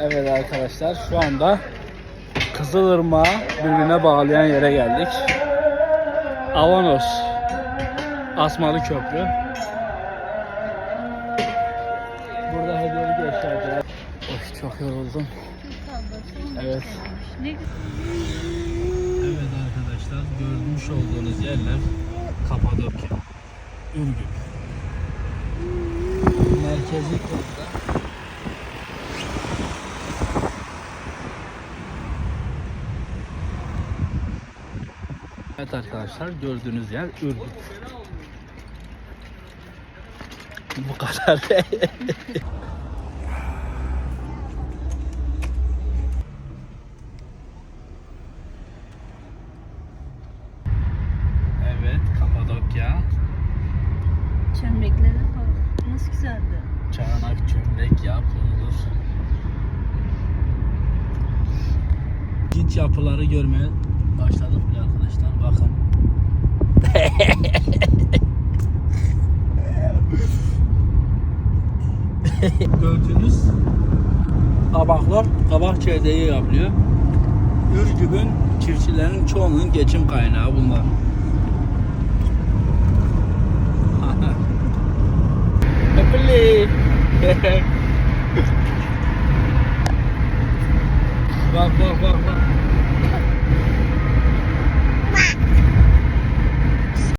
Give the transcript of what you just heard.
Evet arkadaşlar şu anda Kızılırmağı birbirine bağlayan yere geldik. Avanos Asmalı Köprü. Burada hediyelik eşyalar. Of çok yoruldum. Evet. Evet arkadaşlar görmüş olduğunuz yerler Kapadokya, Ürgüp. Merkezi konuda. Evet arkadaşlar gördüğünüz yer Ürgüp. Bu kadar. evet Kapadokya. Çömleklere bak. Nasıl güzeldi. Çağanak çömlek yapılır. İlginç yapıları görmeye başladık bile arkadaşlar. Bakın. Gördüğünüz tabaklar tabak çeyreği yapılıyor. Ürgüp'ün çiftçilerin çoğunun geçim kaynağı bunlar. Pepeli. bak bak bak bak.